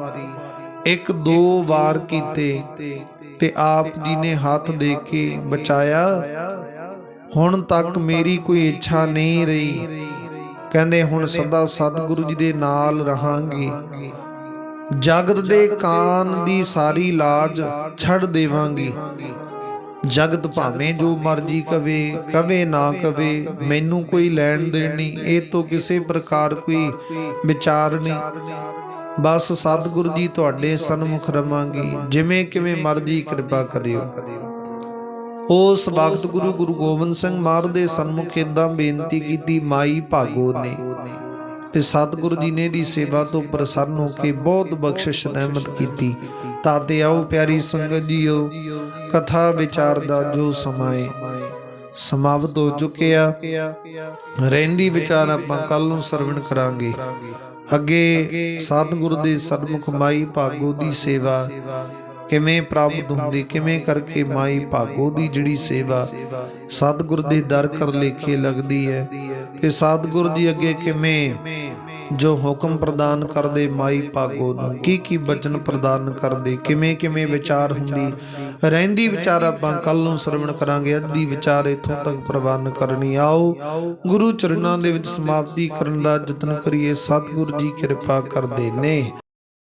ਇੱਕ ਦੋ ਵਾਰ ਕੀਤੇ ਤੇ ਆਪ ਜੀ ਨੇ ਹੱਥ ਦੇ ਕੇ ਬਚਾਇਆ। ਹੁਣ ਤੱਕ ਮੇਰੀ ਕੋਈ ਇੱਛਾ ਨਹੀਂ ਰਹੀ। ਕਹਿੰਦੇ ਹੁਣ ਸਦਾ ਸਤਿਗੁਰੂ ਜੀ ਦੇ ਨਾਲ ਰਹਾਂਗੀ। ਜਗਤ ਦੇ ਕਾਨ ਦੀ ਸਾਰੀ ਲਾਜ ਛੱਡ ਦੇਵਾਂਗੀ। ਜਗਤ ਭਾਵੇਂ ਜੋ ਮਰਜ਼ੀ ਕਵੇ ਕਵੇ ਨਾ ਕਵੇ, ਮੈਨੂੰ ਕੋਈ ਲੈਣ ਦੇਣ ਨਹੀਂ, ਇਹ ਤੋਂ ਕਿਸੇ ਪ੍ਰਕਾਰ ਕੋਈ ਵਿਚਾਰ ਨਹੀਂ। ਬਸ ਸਤਿਗੁਰੂ ਜੀ ਤੁਹਾਡੇ ਸਨਮੁਖ ਰਵਾਂਗੀ, ਜਿਵੇਂ ਕਿਵੇਂ ਮਰਜ਼ੀ ਕਿਰਪਾ ਕਰਿਓ। ਉਸ ਵਕਤ ਗੁਰੂ ਗੁਰੂ ਗੋਬਿੰਦ ਸਿੰਘ ਮਹਾਰਾਜ ਦੇ ਸਨਮੁਖ ਇਦਾਂ ਬੇਨਤੀ ਕੀਤੀ, ਮਾਈ ਭਾਗੋ ਨੇ। ਤੇ ਸਤਿਗੁਰੂ ਜੀ ਨੇ ਦੀ ਸੇਵਾ ਤੋਂ ਪ੍ਰਸੰਨ ਹੋ ਕੇ ਬਹੁਤ ਬਖਸ਼ਿਸ਼ ਰਹਿਮਤ ਕੀਤੀ। ਤਾਤੇ ਆਓ, ਪਿਆਰੀ ਸੰਗਤ ਜੀਓ। ਕਥਾ ਵਿਚਾਰ ਦਾ ਜੋ ਸਮਾਏ ਸਮਾਪਤ ਹੋ ਚੁੱਕਿਆ। ਰਹਿੰਦੀ ਵਿਚਾਰ ਆਪਾਂ ਕੱਲ ਨੂੰ ਸਰਵਣ ਕਰਾਂਗੇ। ਅੱਗੇ ਸਤਿਗੁਰ ਦੇ ਸਨਮੁਖ ਮਾਈ ਭਾਗੋ ਦੀ ਸੇਵਾ ਕਿਵੇਂ ਪ੍ਰਾਪਤ ਹੁੰਦੀ, ਕਿਵੇਂ ਕਰਕੇ ਮਾਈ ਭਾਗੋ ਦੀ ਜਿਹੜੀ ਸੇਵਾ ਸਤਿਗੁਰ ਦੇ ਦਰ ਕਰ ਲੇਖੇ ਲੱਗਦੀ ਹੈ। ਤੇ ਸਤਿਗੁਰ ਜੀ ਅੱਗੇ ਕਿਵੇਂ ਜੋ ਹੁਕਮ ਪ੍ਰਦਾਨ ਕਰਦੇ ਮਾਈ ਭਾਗੋ ਨੂੰ, ਕੀ ਕੀ ਬਚਨ ਪ੍ਰਦਾਨ ਕਰਦੇ, ਕਿਵੇਂ ਕਿਵੇਂ ਵਿਚਾਰ ਹੁੰਦੀ। ਰਹਿੰਦੀ ਵਿਚਾਰ ਆਪਾਂ ਕੱਲ ਨੂੰ ਸਰਵਣ ਕਰਾਂਗੇ ਅੱਜ ਦੀ ਵਿਚਾਰ ਇਥੋਂ ਤੱਕ ਪ੍ਰਵਾਨ ਕਰਨੀ। ਆਓ, ਗੁਰੂ ਚਰਨਾਂ ਦੇ ਵਿੱਚ ਸਮਾਪਤੀ ਕਰਨ ਦਾ ਯਤਨ ਕਰੀਏ, ਸਤਿਗੁਰੂ ਜੀ ਕਿਰਪਾ ਕਰਦੇ ਨੇ।